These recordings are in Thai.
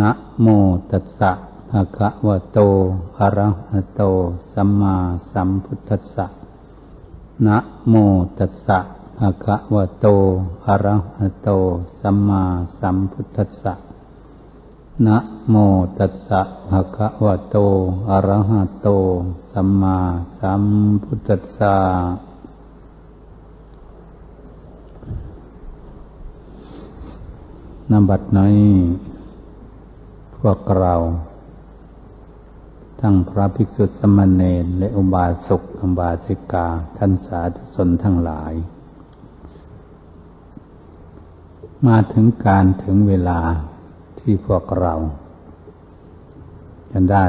นะโมตัสสะภะคะวะโตอะระหะโต สัมมาสัมพุทธัสสะนะโมตัสสะภะคะวะโตอะระหะโต สัมมาสัมพุทธัสสะนะโมตัสสะภะคะวะโตอะระหะโต สัมมาสัมพุทธัสสะนบัดนี้ วกเรา ทั้งพระภิกษุสมณเณรและอุบาสกอุบาสิกา ท่านสาธุชนทั้งหลาย มาถึงการถึงเวลาที่พวกเรา จะได้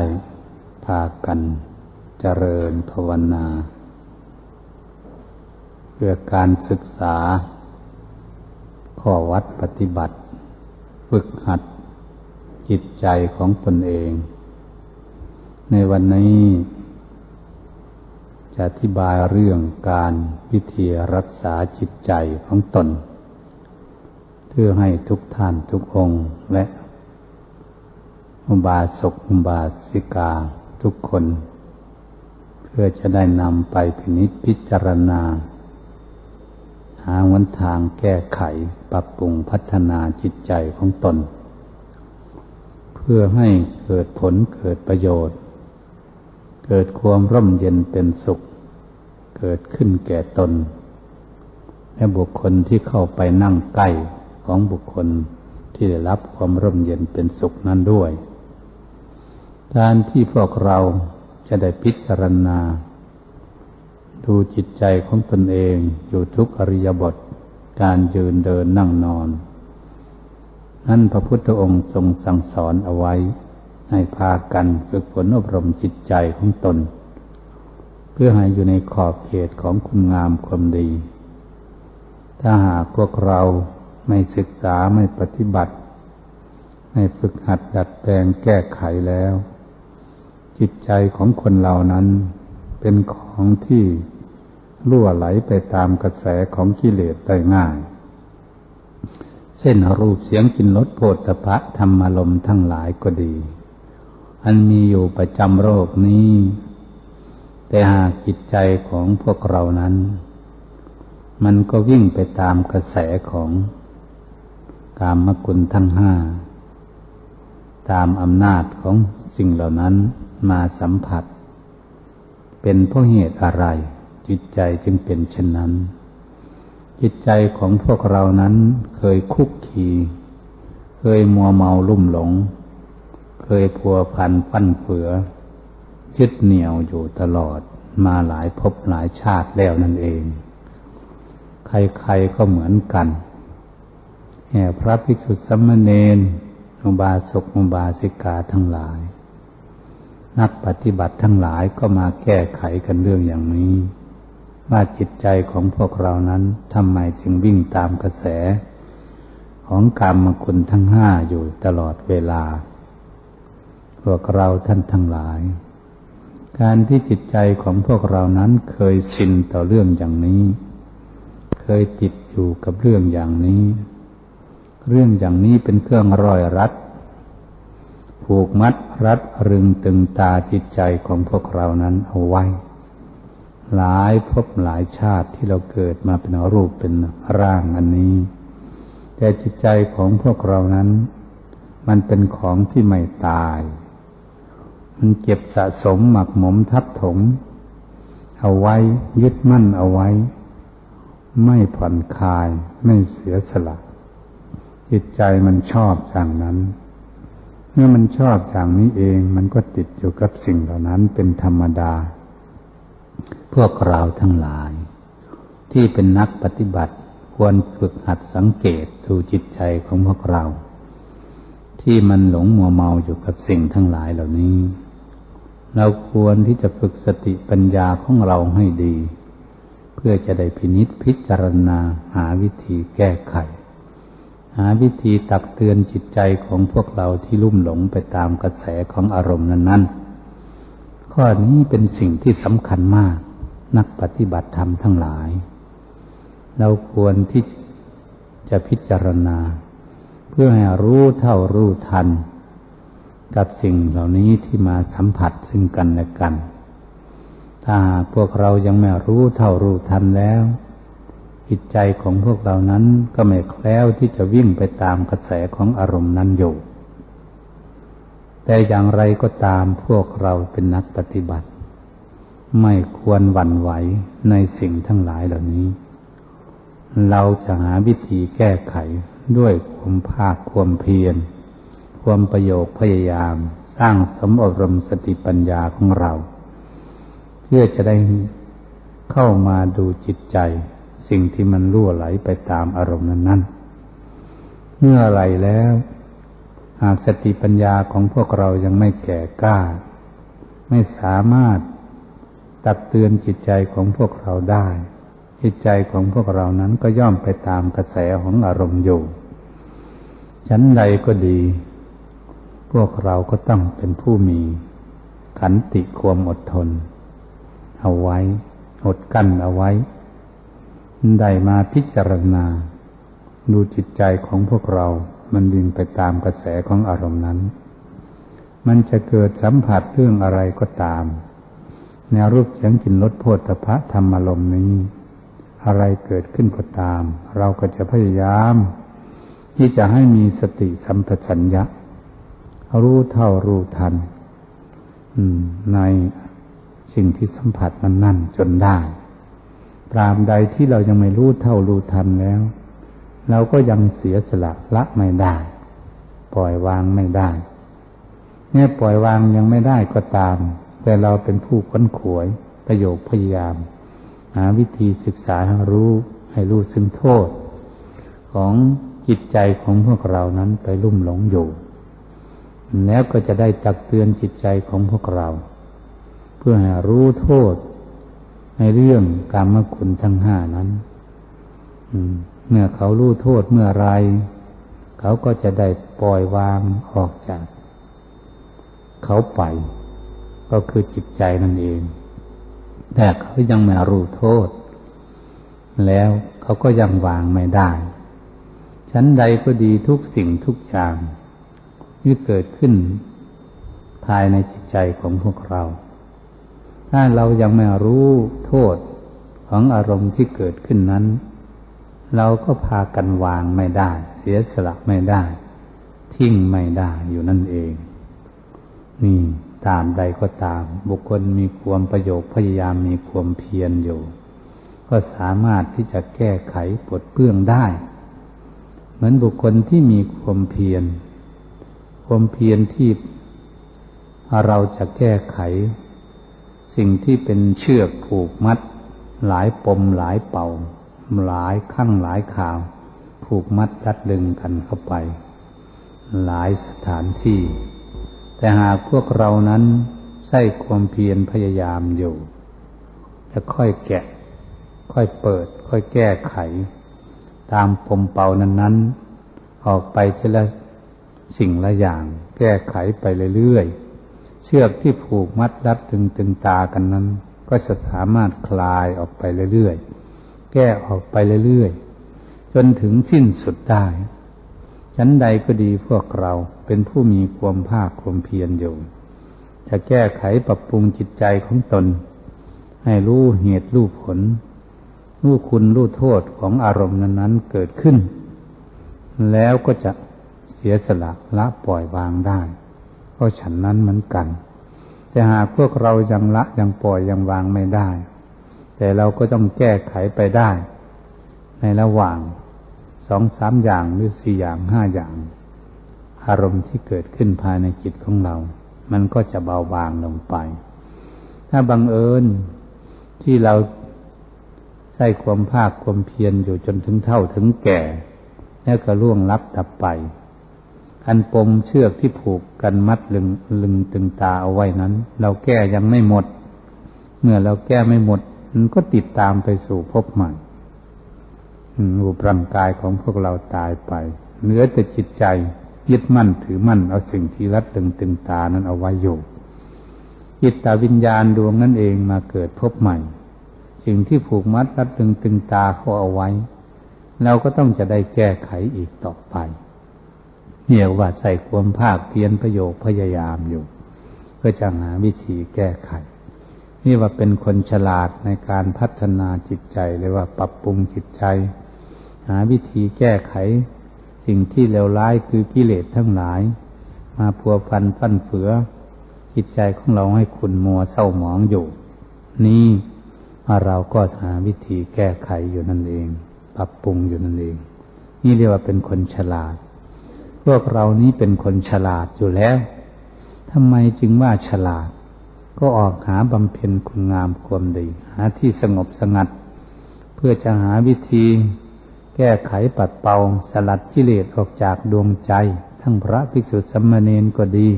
พากันเจริญภาวนา เพื่อการศึกษาข้อวัดปฏิบัติ ฝึกหัด จิตใจของตนเอง ในวันนี้จะอธิบายเรื่องการวิธีรักษาจิตใจของตน เพื่อให้ทุกท่านทุกองค์และอุบาสกอุบาสิกาทุกคน เพื่อจะได้นำไปพินิจพิจารณา หาวันทางแก้ไขปรับปรุงพัฒนาจิตใจของตน พื่อให้เกิดผลเกิดประโยชน์ เกิดความร่มเย็นเป็นสุข เกิดขึ้นแก่ตน และบุคคลที่เข้าไปนั่งใกล้ของบุคคลที่ได้รับความร่มเย็นเป็นสุขนั้นด้วย การที่พวกเราจะได้พิจารณา ดูจิตใจของตนเองอยู่ทุกอริยบท การยืนเดินนั่งนอน นั่นพระพุทธองค์ทรงสั่งสอนเอาไว้ ให้พากันฝึกฝนอบรมจิตใจของตน เพื่อให้อยู่ในขอบเขตของคุณงามความดี ถ้าหากพวกเราไม่ศึกษาไม่ปฏิบัติ ไม่ฝึกหัดดัดแปลงแก้ไขแล้ว จิตใจของคนเหล่านั้น เป็นของที่ล่วไหลไปตามกระแสของกิเลสได้ง่าย เช่นรูปเสียงกลิ่นรสโผฏฐพะธรรมลมทั้งหลายก็ดี อันมีอยู่ประจำโรคนี้ แต่หากจิตใจของพวกเรานั้น มันก็วิ่งไปตามกระแสของกามกุลทั้งห้า ตามอำนาจของสิ่งเหล่านั้นมาสัมผัส เป็นเพราะเหตุอะไรจิตใจจึงเป็นเช่นนั้น จิตใจของพวกเรานั้นเคยคุกคีเคยมัวเมาลุ่มหลง เคยพัวพันปั้นเฟือยึดเหนี่ยวอยู่ตลอดมาหลายภพหลายชาติแล้วนั่นเอง ใครๆก็เหมือนกันแห่พระภิกษุสมณเณรอุบาสกอุบาสิกาทั้งหลาย นักปฏิบัติทั้งหลายก็มาแก้ไขกันเรื่องอย่างนี้ ว่าจิตใจของพวกเรานั้นทำไมจึงวิ่งตามกระแส ของกรรมคุณทั้งห้าอยู่ตลอดเวลา พวกเราท่านทั้งหลาย การที่จิตใจของพวกเรานั้นเคยชินต่อเรื่องอย่างนี้ เคยติดอยู่กับเรื่องอย่างนี้ เรื่องอย่างนี้เป็นเครื่องร้อยรัดผูกมัดรัดรึงตึงตาจิตใจของพวกเรานั้นเอาไว้ หลายภพหลายชาติที่เราเกิดมาเป็นรูปเป็นร่างอันนี้ แต่จิตใจของพวกเรานั้น มันเป็นของที่ไม่ตาย มันเก็บสะสมหมักหมมทับถม เอาไว้ยึดมั่นเอาไว้ ไม่ผ่อนคลายไม่เสียสละ จิตใจมันชอบอย่างนั้น เมื่อมันชอบอย่างนี้เอง มันก็ติดอยู่กับสิ่งเหล่านั้นเป็นธรรมดา พวกเราทั้งหลาย ที่เป็นนักปฏิบัติควรฝึกหัดสังเกตดูจิตใจของพวกเรา ที่มันหลงมัวเมาอยู่กับสิ่งทั้งหลายเหล่านี้ เราควรที่จะฝึกสติปัญญาของเราให้ดี เพื่อจะได้พินิษพิจารณาหาวิธีแก้ไข หาวิธีตักเตือนจิตใจของพวกเราที่ลุ่มหลงไปตามกระแสของอารมณ์นั้น ๆ ข้อนี้เป็นสิ่งที่สำคัญมาก นักปฏิบัติธรรมทั้งหลาย เราควรที่จะพิจารณา เพื่อให้รู้เท่ารู้ทัน กับสิ่งเหล่านี้ที่มาสัมผัสซึ่งกันและกัน ถ้าพวกเรายังไม่รู้เท่ารู้ทันแล้วจิตใจของพวกเรานั้นก็ไม่แคล้วที่จะวิ่งไปตามกระแสของอารมณ์นั้นอยู่ แต่อย่างไรก็ตามพวกเราเป็นนักปฏิบัติ ไม่ควรหวั่นไหวในสิ่งทั้งหลายเหล่านี้ เราจะหาวิธีแก้ไขด้วยความภาคความเพียร ความประโยคพยายาม สร้างสมอบรมสติปัญญาของเรา เพื่อจะได้เข้ามาดูจิตใจ สิ่งที่มันล่วไหลไปตามอารมณ์นั้นๆ เมื่อไรแล้ว หากสติปัญญาของพวกเรายังไม่แก่กล้า ไม่สามารถ ตักเตือนจิตใจของพวกเราได้ จิตใจของพวกเรานั้นก็ย่อมไปตามกระแสของอารมณ์อยู่ ชั้นใดก็ดี พวกเราก็ต้องเป็นผู้มี ขันติความอดทน เอาไว้ อดกั้นเอาไว้ ได้มาพิจารณา ดูจิตใจของพวกเรามันวิ่งไปตามกระแสของอารมณ์นั้น มันจะเกิดสัมผัสเรื่องอะไรก็ตาม แนวรูปเสียงกลิ่นรสโพธพะธรรมอารมนี้ อะไรเกิดขึ้นก็ตาม เราก็จะพยายาม ที่จะให้มีสติสัมปชัญญะ รู้เท่ารู้ทันในสิ่งที่สัมผัสมันนั่นจนได้ตราบใดที่เรายังไม่รู้เท่ารู้ทันแล้ว เราก็ยังเสียสละละไม่ได้ ปล่อยวางไม่ได้เนี่ยปล่อยวางยังไม่ได้ก็ตาม แต่เราเป็นผู้ค้นขวยประโยคพยายาม หาวิธีศึกษาให้รู้ให้รู้ซึ่งโทษ ของจิตใจของพวกเรานั้นไปลุ่มหลงอยู่ แล้วก็จะได้ตักเตือนจิตใจของพวกเรา เพื่อให้รู้โทษ ในเรื่องกรรมคุณทั้งห้านั้นเมื่อเขารู้โทษเมื่อไร เขาก็จะได้ปล่อยวางออกจาก เขาไป ก็คือจิตใจนั่นเอง แต่เขายังไม่รู้โทษ แล้วเขาก็ยังวางไม่ได้ ชั้นใดก็ดีทุกสิ่งทุกอย่างที่เกิดขึ้น ภายในจิตใจของพวกเรา ถ้าเรายังไม่รู้โทษของอารมณ์ที่เกิดขึ้นนั้น เราก็พากันวางไม่ได้ เสียสละไม่ได้ ทิ้งไม่ได้อยู่นั่นเอง นี่ ตามใดก็ตาม บุคคลมีความประโยชน์พยายามมีความเพียรอยู่ ก็สามารถที่จะแก้ไขปลดเปลื้องได้ เหมือนบุคคลที่มีความเพียร ความเพียรที่เราจะแก้ไข สิ่งที่เป็นเชือกผูกมัด หลายปมหลายเป่า หลายข้างหลายข่าว ผูกมัดรัดดึงกันเข้าไป หลายสถานที่ แต่หากพวกเรานั้นใช้ความเพียรพยายามอยู่ จะค่อยแกะ ค่อยเปิด ค่อยแก้ไข ตามปมเป่านั้นๆ ออกไปทีละสิ่งละอย่าง แก้ไขไปเรื่อยๆ เชือกที่ผูกมัดรัดตึงตึงตากันนั้น ก็จะสามารถคลายออกไปเรื่อยๆ แก้ออกไปเรื่อยๆ จนถึงสิ้นสุดได้ ชั้นใดก็ดีพวกเราเป็นผู้มีความภาคความเพียรอยู่ จะแก้ไขปรับปรุงจิตใจของตน ให้รู้เหตุรู้ผล รู้คุณรู้โทษของอารมณ์นั้นๆเกิดขึ้น แล้วก็จะเสียสละละปล่อยวางได้ก็ฉันนั้นเหมือนกัน แต่หากพวกเรายังละยังปล่อยยังวางไม่ได้ แต่เราก็ต้องแก้ไขไปได้ ในระหว่าง สองสามอย่างหรือสี่อย่างห้าอย่าง อารมณ์ที่เกิดขึ้นภายในจิตของเรา มันก็จะเบาบางลงไป ถ้าบังเอิญที่เราใช้ความภาคความเพียรอยู่จนถึงเท่าถึงแก่ แล้วก็ล่วงลับดับไปอันปมเชือกที่ผูกกันมัดลึงลึงตึงตาเอาไว้นั้น เราแก้ยังไม่หมด เมื่อเราแก้ไม่หมด มันก็ติดตามไปสู่พบใหม่ รูปร่างกายของพวกเราตายไป เหลือแต่จิตใจยึดมั่นถือมั่น เอาสิ่งที่รัดตึงตึงตานั้นเอาไว้อยู่จิตตาวิญญาณดวงนั้นเองมาเกิดพบใหม่ สิ่งที่ผูกมัดรัดตึงตึงตาเขาเอาไว้ เราก็ต้องจะได้แก้ไขอีกต่อไปเรียว่าใส่ความภาคเพียรประโยคพยายามอยู่ เพื่อจะหาวิธีแก้ไข นี่ว่าเป็นคนฉลาดในการพัฒนาจิตใจหรือว่าปรับปรุงจิตใจ หาวิธีแก้ไข สิ่งที่เลวร้ายคือกิเลสทั้งหลาย มาพัวพันฟันเฟือ จิตใจของเราให้ขุนมัวเศร้าหมองอยู่ นี่เราก็หาวิธีแก้ไขอยู่นั่นเอง ปรับปรุงอยู่นั่นเอง นี่เรียกว่าเป็นคนฉลาด พวกเรานี้เป็นคนฉลาดอยู่แล้วทำไมจึงว่าฉลาด ก็ออกหาบำเพ็ญคุณงามความดี หาที่สงบสงัด เพื่อจะหาวิธี แก้ไขปัดเป่าสลัดกิเลสออกจากดวงใจ ทั้งพระภิกษุสัมมาเนนก็ดี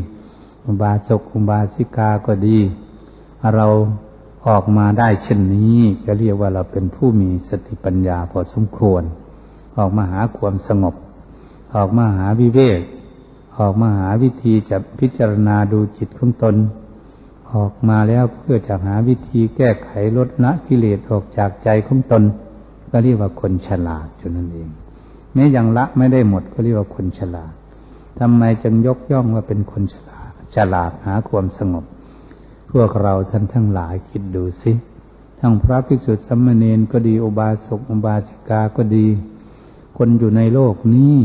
อุบาสกอุบาสิกาก็ดี เราออกมาได้เช่นนี้ก็เรียกว่าเราเป็นผู้มีสติปัญญาพอสมควร ออกมาหาความสงบ ออกมาหาวิเวก ออกมาหาวิธีจะพิจารณาดูจิตของตน ออกมาแล้วเพื่อจะหาวิธีแก้ไขลดละกิเลสออกจากใจของตน ก็เรียกว่าคนฉลาดจนนั่นเองแม้ยังละไม่ได้หมดก็เรียกว่าคนฉลาดทำไมจึงยกย่องว่าเป็นคนฉลาด ฉลาดหาความสงบ พวกเราท่านทั้งหลายคิดดูสิทั้งพระภิกษุสัมมาเนนก็ดีอุบาสกอุบาสิกาก็ดี คนอยู่ในโลกนี้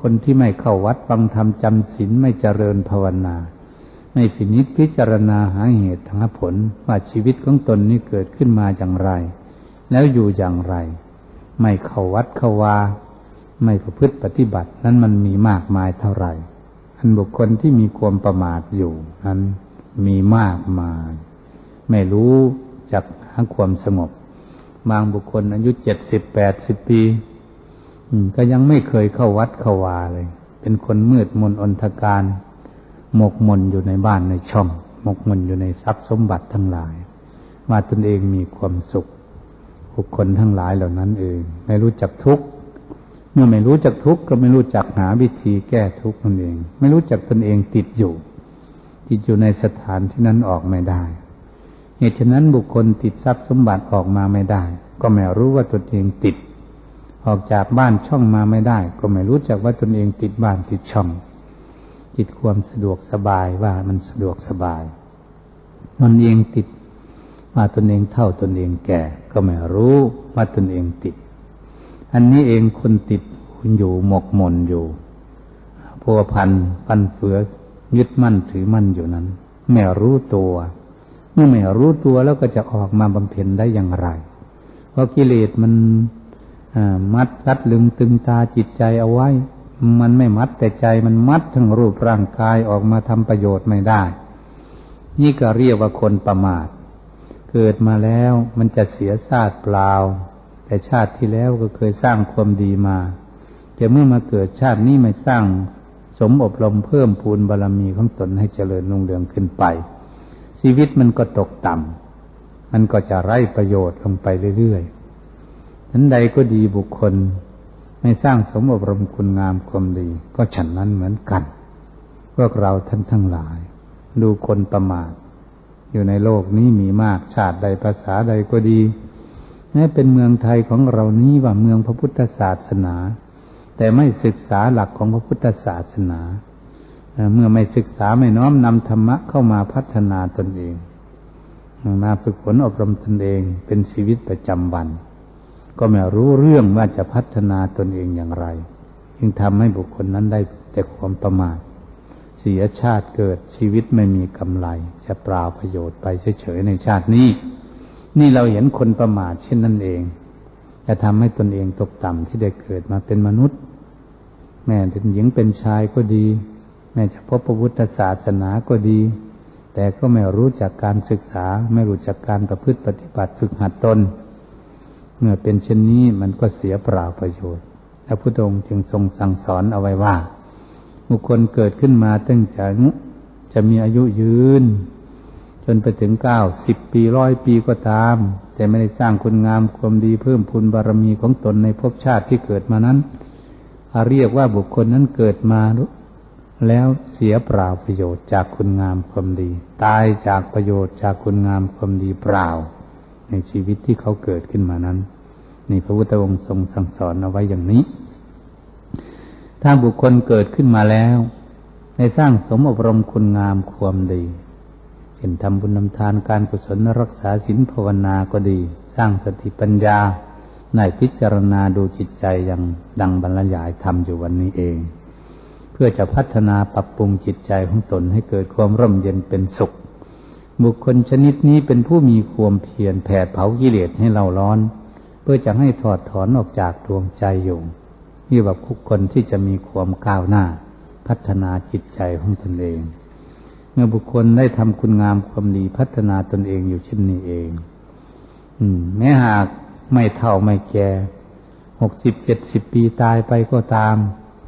คนที่ไม่เข้าวัดฟังธรรมจำศีลไม่เจริญภาวนา ไม่พินิจพิจารณาหาเหตุหาผลว่าชีวิตของตนนี้เกิดขึ้นมาอย่างไร แล้วอยู่อย่างไร ไม่เข้าวัดเข้าวา ไม่ประพฤติปฏิบัติ นั้นมันมีมากมายเท่าไหร่ อันบุคคลที่มีความประมาทอยู่ นั้นมีมากมาย ไม่รู้จักหาความสงบบางบุคคลอายุเจ็ดสิบแปดสิบปีก็ยังไม่เคยเข้าวัดเข้าวาเลย เป็นคนมืดมนอนทการ หมกมนอยู่ในบ้านในช่อง หมกมนอยู่ในทรัพย์สมบัติทั้งหลาย ว่าตนเองมีความสุข บุคคลทั้งหลายเหล่านั้นเอง ไม่รู้จักทุกข์เมื่อไม่รู้จักทุกข์ก็ไม่รู้จักหาวิธีแก้ทุกข์ตนเอง ไม่รู้จักตนเองติดอยู่จิตอยู่ในสถานที่นั้นออกไม่ได้เหตุฉะนั้นบุคคลติดทรัพย์สมบัติออกมาไม่ได้ ก็ไม่รู้ว่าตนเองติด ออกจากบ้านช่องมาไม่ได้ ก็ไม่รู้จักว่าตนเองติดบ้านติดช่องจิตความสะดวกสบายว่ามันสะดวกสบายตนเองติด ว่าตนเองเท่าตนเองแก่ ก็ไม่รู้ว่าตนเองติด อันนี้เองคนติดอยู่หมกหมนอยู่พัวพันปันเฟือยึดมั่นถือมั่นอยู่นั้น ไม่รู้ตัว เมื่อไม่รู้ตัวแล้วก็จะออกมาบำเพ็ญได้อย่างไร เพราะกิเลสมันมัดรัดลึงตึงตาจิตใจเอาไว้ มันไม่มัดแต่ใจมันมัดทั้งรูปร่างกายออกมาทำประโยชน์ไม่ได้ นี่ก็เรียกว่าคนประมาท เกิดมาแล้วมันจะเสียชาติเปล่า แต่ชาติที่แล้วก็เคยสร้างความดีมาจะเมื่อมาเกิดชาตินี้ไม่สร้างสมอบรมเพิ่มพูนบารรมีของตนให้เจริญรุ่งเรืองขึ้นไป ชีวิตมันก็ตกต่ำมันก็จะไร้ประโยชน์ลงไปเรื่อยๆฉันใดก็ดีบุคคล ไม่สร้างสมอบรมคุณงามความดี ก็ฉันนั้นเหมือนกัน พวกเราท่านทั้งหลาย ดูคนประมาท อยู่ในโลกนี้มีมากชาติใดภาษาใดก็ดีแม้เป็นเมืองไทยของเรานี้ว่าเมืองพระพุทธศาสนา แต่ไม่ศึกษาหลักของพระพุทธศาสนาเมื่อไม่ศึกษาไม่น้อมนำธรรมะเข้ามาพัฒนาตนเองมาฝึกฝนอบรมตนเองเป็นชีวิตประจำวัน ก็ไม่รู้เรื่องว่าจะพัฒนาตนเองอย่างไร จึงทำให้บุคคลนั้นได้แต่ความประมาท เสียชาติเกิดชีวิตไม่มีกำไร จะเปล่าประโยชน์ไปเฉยๆในชาตินี้ นี่เราเห็นคนประมาทเช่นนั้นเอง จะทำให้ตนเองตกต่ำที่ได้เกิดมาเป็นมนุษย์ แม้เป็นหญิงเป็นชายก็ดี แม้จะพบพระพุทธศาสนาก็ดี แต่ก็ไม่รู้จักการศึกษา ไม่รู้จักการประพฤติปฏิบัติฝึกหัดตน เมื่อเป็นเช่นนี้มันก็เสียเปล่าประโยชน์พระพุทธองค์จึงทรงสั่งสอนเอาไว้ว่า บุคคลเกิดขึ้นมาตั้งแต่จะมีอายุยืน จนไปถึงเก้าสิบปีร้อยปีก็ตาม แต่ไม่ได้สร้างคุณงามความดีเพิ่มพูนบารมีของตนในภพชาติที่เกิดมานั้นเรียกว่าบุคคลนั้นเกิดมาแล้วเสียเปล่าประโยชน์จากคุณงามความดี ตายจากประโยชน์จากคุณงามความดีเปล่า ในชีวิตที่เขาเกิดขึ้นมานั้น นี่พระพุทธองค์ทรงสั่งสอนเอาไว้อย่างนี้ ถ้าบุคคลเกิดขึ้นมาแล้ว ในสร้างสมอบรมคุณงามความดี เช่นทำบุญนำทานการกุศลรักษาศีลภาวนาก็ดี สร้างสติปัญญาในพิจารณาดูจิตใจอย่างดังบรรยายทำอยู่วันนี้เอง เพื่อจะพัฒนาปรับปรุงจิตใจของตนให้เกิดความร่มเย็นเป็นสุข บุคคลชนิดนี้เป็นผู้มีความเพียรแผดเผากิเลสให้เราร้อน เพื่อจะให้ถอดถอนออกจากดวงใจอยู่ นี่แบบบุคคลที่จะมีความก้าวหน้า พัฒนาจิตใจของตนเอง เมื่อบุคคลได้ทำคุณงามความดีพัฒนาตนเองอยู่เช่นนี้เอง อืม แม้หากไม่เท่าไม่แก่หกสิบเจ็ดสิบปีตายไปก็ตาม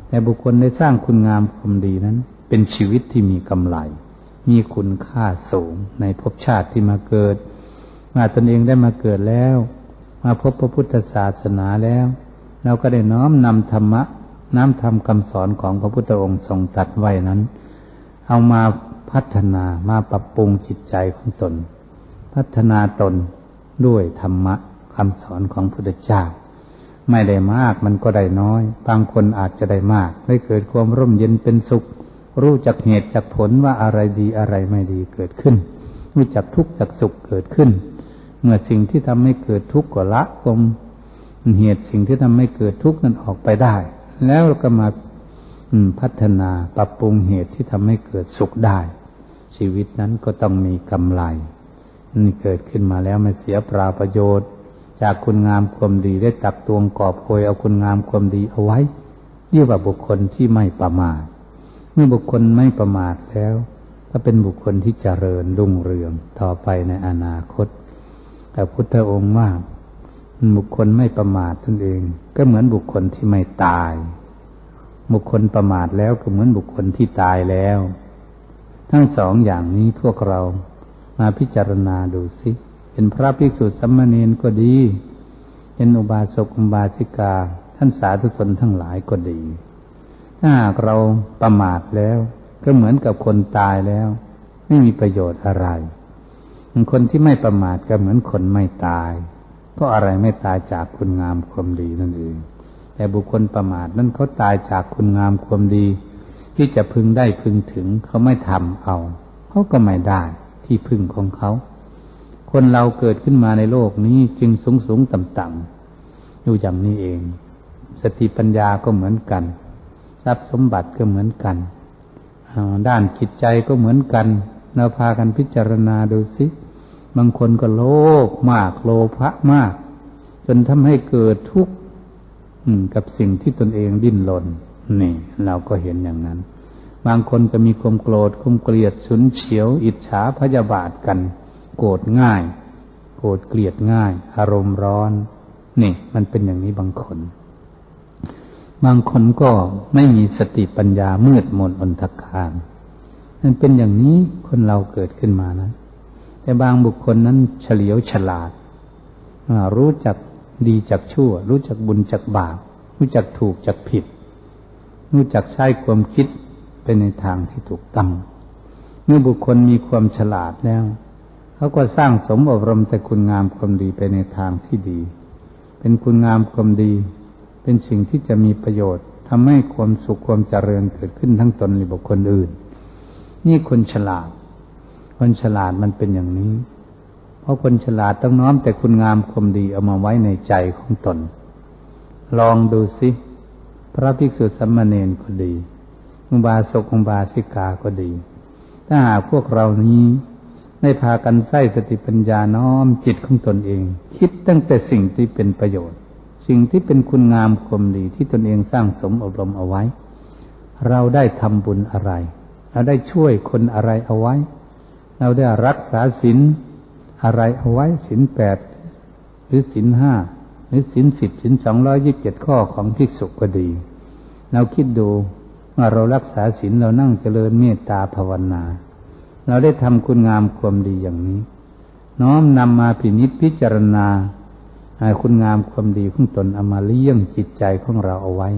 แต่บุคคลได้สร้างคุณงามความดีนั้น เป็นชีวิตที่มีกำไร มีคุณค่าสูงในภพชาติที่มาเกิด มาตนเองได้มาเกิดแล้ว มาพบพระพุทธศาสนาแล้ว เราก็ได้น้อมนำธรรมะน้ำธรรมคำสอนของพระพุทธองค์ทรงตัดไว้นั้น เอามาพัฒนามาปรับปรุงจิตใจของตน พัฒนาตนด้วยธรรมะคำสอนของพระพุทธเจ้า ไม่ได้มากมันก็ได้น้อย บางคนอาจจะได้มาก ได้เกิดความร่มเย็นเป็นสุข รู้จักเหตุจักผลว่าอะไรดีอะไรไม่ดีเกิดขึ้นรู้จักทุกข์จักสุขเกิดขึ้น เมื่อสิ่งที่ทำให้เกิดทุกข์ก็ละกลม เหตุสิ่งที่ทำให้เกิดทุกข์นั้นออกไปได้ แล้วก็มาพัฒนาปรับปรุงเหตุที่ทำให้เกิดสุขได้ ชีวิตนั้นก็ต้องมีกำไรนี่เกิดขึ้นมาแล้วไม่เสียปราประโยชน์ จากคุณงามความดีได้ตักตวงกอบโกยเอาคุณงามความดีเอาไว้เรียกว่าบุคคลที่ไม่ประมาทเมื่อบุคคลไม่ประมาทแล้ว ก็เป็นบุคคลที่เจริญรุ่งเรืองต่อไปในอนาคต แต่พุทธองค์ว่า บุคคลไม่ประมาทตนเอง ก็เหมือนบุคคลที่ไม่ตาย บุคคลประมาทแล้วก็เหมือนบุคคลที่ตายแล้ว ทั้งสองอย่างนี้พวกเรามาพิจารณาดูสิเป็นพระภิกษุสัมมาเนนก็ดีเป็นอุบาสกอุบาสิกา ท่านสาธุชนทั้งหลายก็ดี ถ้าหากเราประมาทแล้ว ก็เหมือนกับคนตายแล้ว ไม่มีประโยชน์อะไร คนที่ไม่ประมาทก็เหมือนคนไม่ตาย ก็อะไรไม่ตายจากคุณงามความดีนั่นเอง แต่บุคคลประมาทนั้นเขาตายจากคุณงามความดี ที่จะพึงได้พึงถึงเขาไม่ทำเอาเขาก็ไม่ได้ที่พึ่งของเขา คนเราเกิดขึ้นมาในโลกนี้จึงสูงสูงต่ำต่ำอยู่อย่างนี้เอง สติปัญญาก็เหมือนกัน ทรัพย์สมบัติก็เหมือนกันด้านจิตใจก็เหมือนกันเราพากันพิจารณาดูสิ บางคนก็โลภมาก โลภะมาก จนทำให้เกิดทุกข์กับสิ่งที่ตนเองดิ้นรนนี่ เราก็เห็นอย่างนั้น บางคนก็มีความโกรธความเกลียดสุนเฉียว อิจฉาพยาบาทกัน โกรธง่าย โกรธเกลียดง่าย อารมณ์ร้อน นี่ มันเป็นอย่างนี้บางคน บางคนก็ไม่มีสติปัญญามืดมนอนทกางมันเป็นอย่างนี้คนเราเกิดขึ้นมานะ แต่บางบุคคลนั้นเฉลียวฉลาด รู้จักดีจักชั่ว รู้จักบุญจักบาป รู้จักถูกจักผิด รู้จักใช้ความคิดไปในทางที่ถูกต้อง เมื่อบุคคลมีความฉลาดแล้ว เขาก็สร้างสมอบรมแต่คุณงามความดีไปในทางที่ดี เป็นคุณงามความดี เป็นสิ่งที่จะมีประโยชน์ทำให้ความสุขความเจริญเกิดขึ้นทั้งตนหรือบุคคลอื่น นี่คนฉลาด คนฉลาดมันเป็นอย่างนี้ เพราะคนฉลาดต้องน้อมแต่คุณงามความดีเอามาไว้ในใจของตน ลองดูสิ พระภิกษุสัมมาเนนก็ดีอุบาสกอุบาสิกาก็ดี ถ้าหากพวกเรานี้ได้พากันใส่สติปัญญาน้อมจิตของตนเอง คิดตั้งแต่สิ่งที่เป็นประโยชน์ สิ่งที่เป็นคุณงามความดีที่ตนเองสร้างสมอบรมเอาไว้ เราได้ทำบุญอะไร เราได้ช่วยคนอะไรเอาไว้ เราได้รักษาศีลอะไรเอาไว้ศีลแปดหรือศีลห้าหรือศีลสิบศีลสองร้อยยิบเจ็ดข้อของภิกษุก็ดี เราคิดดูเมื่อเรารักษาศีลเรานั่งเจริญเมตตาภาวนา เราได้ทำคุณงามความดีอย่างนี้ น้อมนำมาพินิจพิจารณาคุณงามความดีของตนเอามาเลี้ยงจิตใจของเราเอาไว้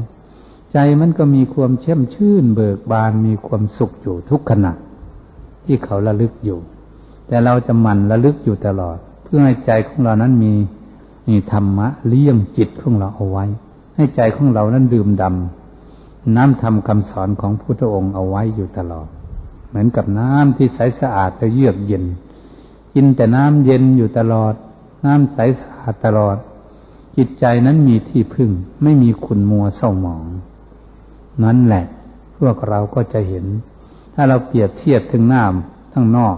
ใจมันก็มีความเชื่มชื่นเบิกบานมีความสุขอยู่ทุกขณะ ที่เขาระลึกอยู่ แต่เราจะหมั่นระลึกอยู่ตลอด เพื่อให้ใจของเรานั้นมีมีธรรมะเลี้ยงจิตของเราเอาไว้ ให้ใจของเรานั้นดื่มดำน้ำทำคำสอนของพุทธองค์เอาไว้อยู่ตลอด เหมือนกับน้ำที่ใสสะอาดและเยือกเย็น กินแต่น้ำเย็นอยู่ตลอด น้ำใสสะอาดตลอด จิตใจนั้นมีที่พึ่ง ไม่มีขุนมัวเศร้าหมอง นั่นแหละพวกเราก็จะเห็น ถ้าเราเปรียบเทียบถึงน้ำทั้งนอก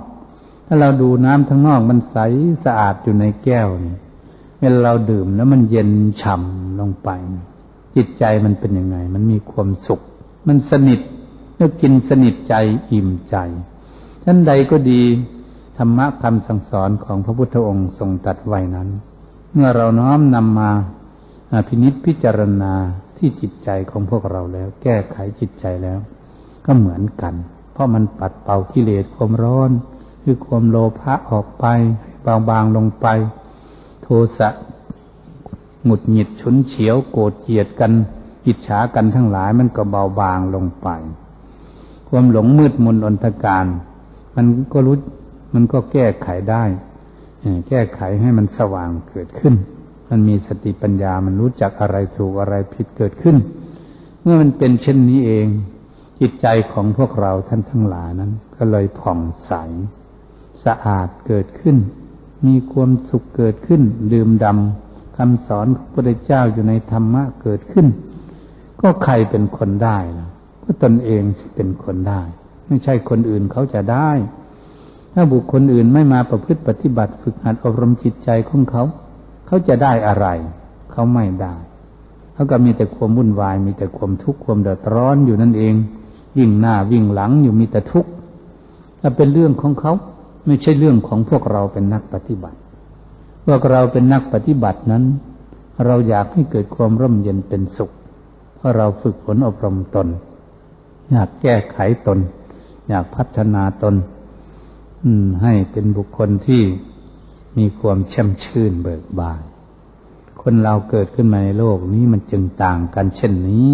ถ้าเราดูน้ำทั้งนอกมันใสสะอาดอยู่ในแก้วนี่เวลาเราดื่มแล้วมันเย็นฉ่ำลงไป จิตใจมันเป็นยังไง มันมีความสุข มันสนิทเมื่อกินสนิทใจอิ่มใจท่านใดก็ดีธรรมะคำสั่งสอนของพระพุทธองค์ทรงตัดไว้นั้น เมื่อเราน้อมนำมาพินิจพิจารณาที่จิตใจของพวกเราแล้ว แก้ไขจิตใจแล้ว ก็เหมือนกัน เพราะมันปัดเป่ากิเลสความร้อน คือความโลภะออกไปเบาบางลงไป โทสะหงุดหงิดฉุนเฉียวโกรธเกลียดกันอิจฉากันทั้งหลายมันก็เบาบางลงไป ความหลงมืดมนอนตการ มันก็รู้มันก็แก้ไขได้แก้ไขให้มันสว่างเกิดขึ้น มันมีสติปัญญามันรู้จักอะไรถูกอะไรผิดเกิดขึ้น เมื่อมันเป็นเช่นนี้เอง จิตใจของพวกเราท่านทั้งหลายนั้น ก็เลยผ่องใส สะอาดเกิดขึ้น มีความสุขเกิดขึ้นลืมดำคำสอนของพระเจ้าอยู่ในธรรมะเกิดขึ้น ก็ใครเป็นคนได้ล่ะก็ตนเองสิเป็นคนได้ ไม่ใช่คนอื่นเขาจะได้ ถ้าบุคคลอื่นไม่มาประพฤติปฏิบัติฝึกหัดอบรมจิตใจของเขา เขาจะได้อะไร เขาไม่ได้เขาก็มีแต่ความวุ่นวายมีแต่ความทุกข์ความเดือดร้อนอยู่นั่นเอง วิ่งหน้าวิ่งหลังอยู่มีแต่ทุกข์ถ้าเป็นเรื่องของเขาไม่ใช่เรื่องของพวกเราเป็นนักปฏิบัติ พวกเราเป็นนักปฏิบัตินั้น เราอยากให้เกิดความร่มเย็นเป็นสุข เพราะเราฝึกฝนอบรมตน อยากแก้ไขตน อยากพัฒนาตนให้เป็นบุคคลที่มีความแช่มชื่นเบิกบาน คนเราเกิดขึ้นมาในโลกนี้มันจึงต่างกันเช่นนี้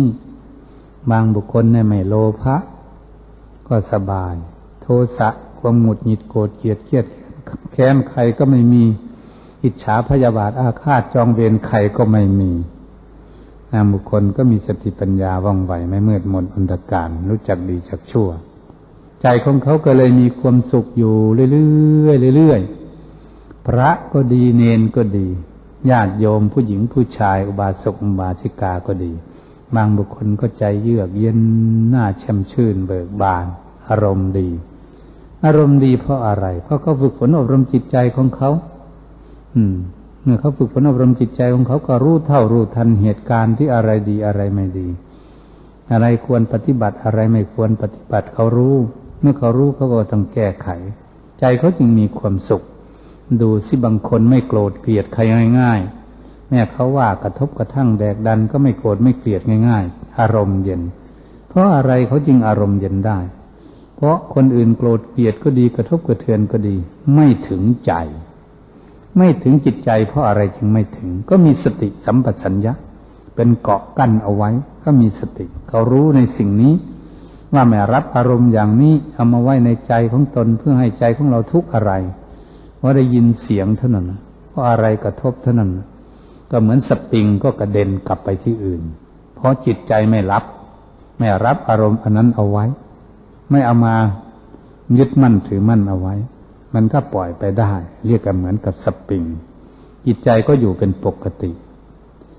บางบุคคลในไม่โลภะก็สบาย โทสะความหงุดหงิดโกรธเกลียดเครียดแค้นใครก็ไม่มีอิจฉาพยาบาทอาฆาตจองเวรใครก็ไม่มีนาบุคคลก็มีสติปัญญาว่องไวไม่มืดมนอันตการ รู้จักดีจักชั่ว ใจของเขาก็เลยมีความสุขอยู่เรื่อยๆเรื่อยๆพระก็ดีเนนก็ดี ญาติโยมผู้หญิงผู้ชาย อุบาสกอุบาสิกาก็ดี บางบุคคลก็ใจเยือกเย็นหน้าแช่มชื่นเบิกบาน อารมณ์ดี อารมณ์ดีเพราะอะไร เพราะเขาฝึกฝนอบรมจิตใจของเขา อืม เมื่อเขาฝึกฝนอบรมจิตใจของเขาก็รู้เท่ารู้ทันเหตุการณ์ที่อะไรดีอะไรไม่ดี อะไรควรปฏิบัติอะไรไม่ควรปฏิบัติเขารู้ เมื่อเขารู้เขาก็ต้องแก้ไข ใจเขาจึงมีความสุข ดูสิบางคนไม่โกรธเกลียดใครง่าย ๆ แม่เขาว่ากระทบกระทั่งแดกดันก็ไม่โกรธไม่เกลียดง่าย ๆ อารมณ์เย็น เพราะอะไรเขาจึงอารมณ์เย็นได้ เพราะคนอื่นโกรธเกลียดก็ดีกระทบกระเทือนก็ดี ไม่ถึงใจ ไม่ถึงจิตใจ เพราะอะไรจึงไม่ถึง ก็มีสติสัมปชัญญะ เป็นเกาะกั้นเอาไว้ ก็มีสติ เขารู้ในสิ่งนี้ ว่าแม่รับอารมณ์อย่างนี้เอามาไว้ในใจของตนเพื่อให้ใจของเราทุกข์อะไรว่าได้ยินเสียงเท่านั้นเพราะอะไรกระทบเท่านั้น ก็เหมือนสปริงก็กระเด็นกลับไปที่อื่น เพราะจิตใจไม่รับ ไม่รับอารมณ์อันนั้นเอาไว้ ไม่เอามายึดมั่นถือมั่นเอาไว้ มันก็ปล่อยไปได้ เรียกกันเหมือนกับสปริง จิตใจก็อยู่เป็นปกติ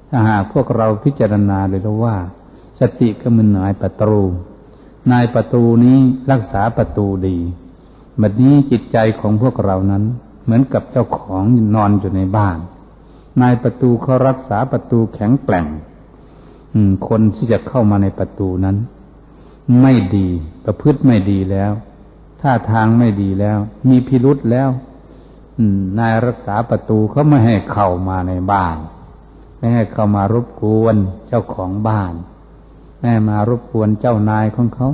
ถ้าหากพวกเราพิจารณาเลยว่า สติก็มันนายประตู นายประตูนี้รักษาประตูดีบัดนี้จิตใจของพวกเรานั้น เหมือนกับเจ้าของนอนอยู่ในบ้าน นายประตูเขารักษาประตูแข็งแกร่งคนที่จะเข้ามาในประตูนั้น ไม่ดี ประพฤติไม่ดีแล้วท่าทางไม่ดีแล้ว มีพิรุษแล้วนายรักษาประตูเขาไม่ให้เข้ามาในบ้าน ไม่ให้เข้ามารบกวนเจ้าของบ้านแม่มารบกวนเจ้านายของเขา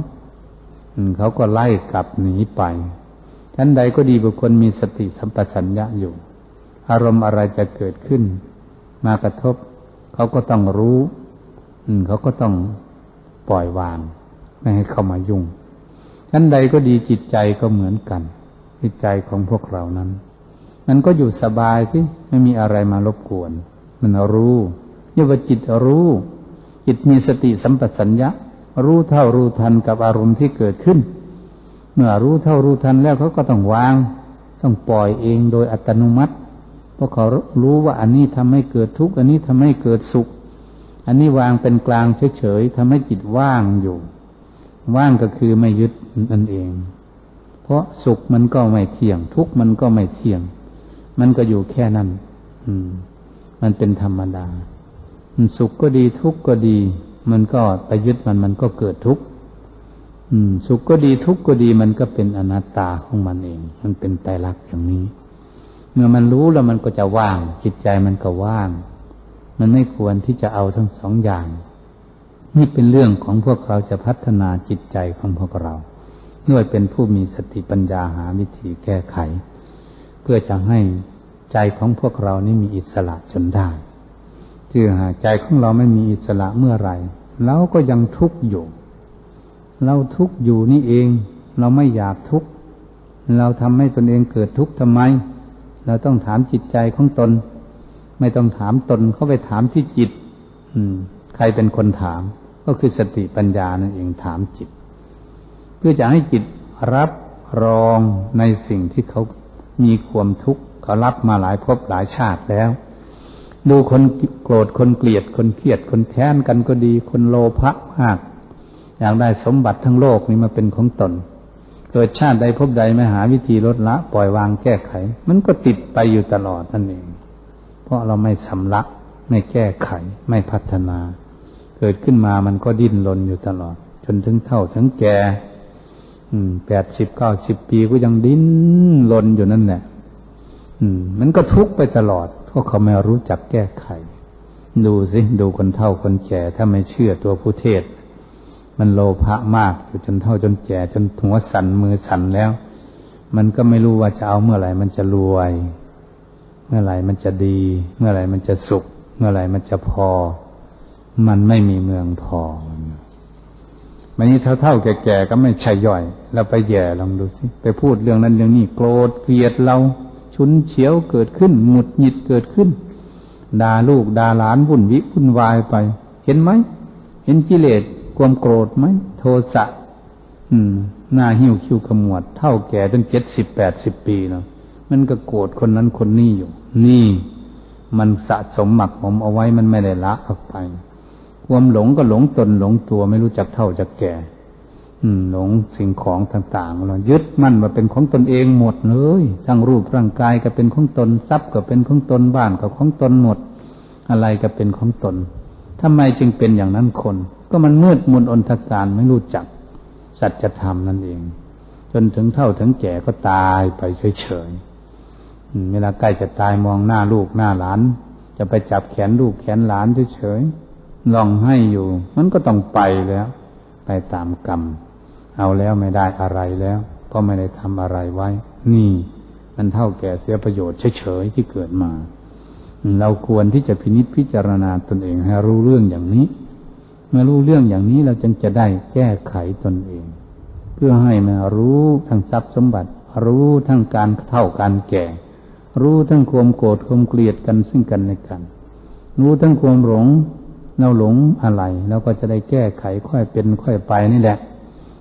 เขาก็ไล่กลับหนีไปชั้นใดก็ดีบุคคลมีสติสัมปชัญญะอยู่ อารมณ์อะไรจะเกิดขึ้น มากระทบ เขาก็ต้องรู้เขาก็ต้องปล่อยวางไม่ให้เข้ามายุ่งชั้นใดก็ดีจิตใจก็เหมือนกัน จิตใจของพวกเรานั้น มันก็อยู่สบายที่ไม่มีอะไรมารบกวน มันรู้เรียกว่าจิตรู้ จิตมีสติสัมปชัญญะ รู้เท่ารู้ทันกับอารมณ์ที่เกิดขึ้น เมื่อรู้เท่ารู้ทันแล้วเขาก็ต้องวาง ต้องปล่อยเองโดยอัตโนมัติ เพราะเขารู้ว่าอันนี้ทำให้เกิดทุกข์อันนี้ทำให้เกิดสุข อันนี้วางเป็นกลางเฉยๆทำให้จิตว่างอยู่ ว่างก็คือไม่ยึดนั่นเอง เพราะสุขมันก็ไม่เที่ยง ทุกข์มันก็ไม่เที่ยง มันก็อยู่แค่นั้น อืม มันเป็นธรรมดาสุขก็ดีทุกข์ก็ดี มันก็ไปยึดมันมันก็เกิดทุกข์สุขก็ดีทุกข์ก็ดีมันก็เป็นอนัตตาของมันเอง มันเป็นไตรลักษณ์อย่างนี้ เมื่อมันรู้แล้วมันก็จะว่าง จิตใจมันก็ว่าง มันไม่ควรที่จะเอาทั้งสองอย่าง นี่เป็นเรื่องของพวกเราจะพัฒนาจิตใจของพวกเราด้วยเป็นผู้มีสติปัญญาหาวิธีแก้ไข เพื่อจะให้ใจของพวกเรานี่มีอิสระจนได้จือหาใจของเราไม่มีอิสระเมื่อไหร่เราก็ยังทุกข์อยู่ เราทุกข์อยู่นี่เอง เราไม่อยากทุกข์เราทำให้ตนเองเกิดทุกข์ทำไม เราต้องถามจิตใจของตน ไม่ต้องถามตนเข้าไปถามที่จิต อืม ใครเป็นคนถาม ก็คือสติปัญญานั่นเองถามจิต เพื่อจะให้จิตรับรองในสิ่งที่เขามีความทุกข์เขารับมาหลายภพหลายชาติแล้ว ดูคนโกรธคนเกลียดคนเครียดคนแค้นกันก็ดี คนโลภะมาก อยากได้สมบัติทั้งโลกนี้มาเป็นของตน เกิดชาติใดพบใดไม่หาวิธีลดละ ปล่อยวางแก้ไข มันก็ติดไปอยู่ตลอดนั่นเอง เพราะเราไม่สำลักไม่แก้ไขไม่พัฒนา เกิดขึ้นมามันก็ดิ้นรนอยู่ตลอด จนถึงเท่าถึงแก่แปดสิบเก้าสิบปีก็ยังดิ้นรนอยู่นั่นแหละมันก็ทุกข์ไปตลอดเพราะเขาไม่รู้จักแก้ไข ดูสิ ดูคนเฒ่าคนแก่ถ้าไม่เชื่อตัวผู้เทศ มันโลภะมากจนเท่าจนแก่จนหัวสั่นมือสั่นแล้ว มันก็ไม่รู้ว่าจะเอาเมื่อไหร่มันจะรวย เมื่อไหร่มันจะดี เมื่อไหร่มันจะสุข เมื่อไหร่มันจะพอ มันไม่มีเมืองพอมันนี้เท่าๆแก่ๆก็ไม่ใช่ย่อย เราไปแย่ลองดูสิไปพูดเรื่องนั้นเรื่องนี้โกรธเกลียดเราชุนเฉียวเกิดขึ้นหมุดหงิดเกิดขึ้นด่าลูกด่าหลานวุ่นวิวุ่นวายไป เห็นไหมเห็นกิเลส ความโกรธไหมโทสะอืม หน้าหิ้วคิ้วขมวด เท่าแก่ตั้งเจ็ดสิบแปดสิบปีแล้วมันก็โกรธคนนั้นคนนี้อยู่ นี่ มันสะสมหมักหมมเอาไว้มันไม่ได้ละออกไป ความหลงก็หลงตนหลงตัวไม่รู้จักเท่าจักแก่ อืม หลงสิ่งของต่างๆเรายึดมั่นมาเป็นของตนเองหมดเลยทั้งรูปร่างกายก็เป็นของตนทรัพย์ก็เป็นของตนบ้านก็ของตนหมด อะไรก็เป็นของตนทำไมจึงเป็นอย่างนั้นคน ก็มันมืดมนอนทการไม่รู้จักสัจธรรมนั่นเอง จนถึงเท่าถึงแก่ก็ตายไปเฉยๆเวลาใกล้จะตายมองหน้าลูกหน้าหลาน จะไปจับแขนลูกแขนหลานเฉยๆลองให้อยู่ มันก็ต้องไปแล้ว ไปตามกรรม เอาแล้วไม่ได้อะไรแล้วเพราะไม่ได้ทำอะไรไว้ นี่ มันเท่าแก่เสียประโยชน์เฉยๆที่เกิดมา เราควรที่จะพินิจพิจารณาตนเองให้รู้เรื่องอย่างนี้ เมื่อรู้เรื่องอย่างนี้เราจึงจะได้แก้ไขตนเอง เพื่อให้มันรู้ทั้งทรัพย์สมบัติ รู้ทั้งการเท่าการแก่ รู้ทั้งความโกรธความเกลียดกันซึ่งกันและกัน รู้ทั้งความหลงเราหลงอะไรเราก็จะได้แก้ไขค่อยเป็นค่อยไปนี่แหละ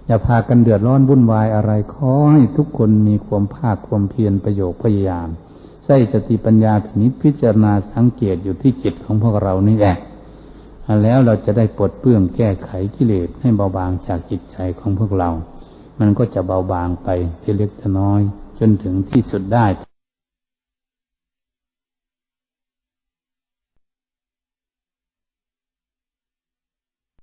อย่าพากันเดือดร้อนวุ่นวายอะไรขอให้ทุกคนมีความภาคความเพียรประโยคพยายามใส่สติปัญญาพินิจพิจารณาสังเกตอยู่ที่จิตของพวกเรานี่แหละ แล้วเราจะได้ปลดเปลื้องแก้ไขกิเลสให้เบาบางจากจิตใจของพวกเรา มันก็จะเบาบางไปทีเล็กทีน้อย จนถึงที่สุดได้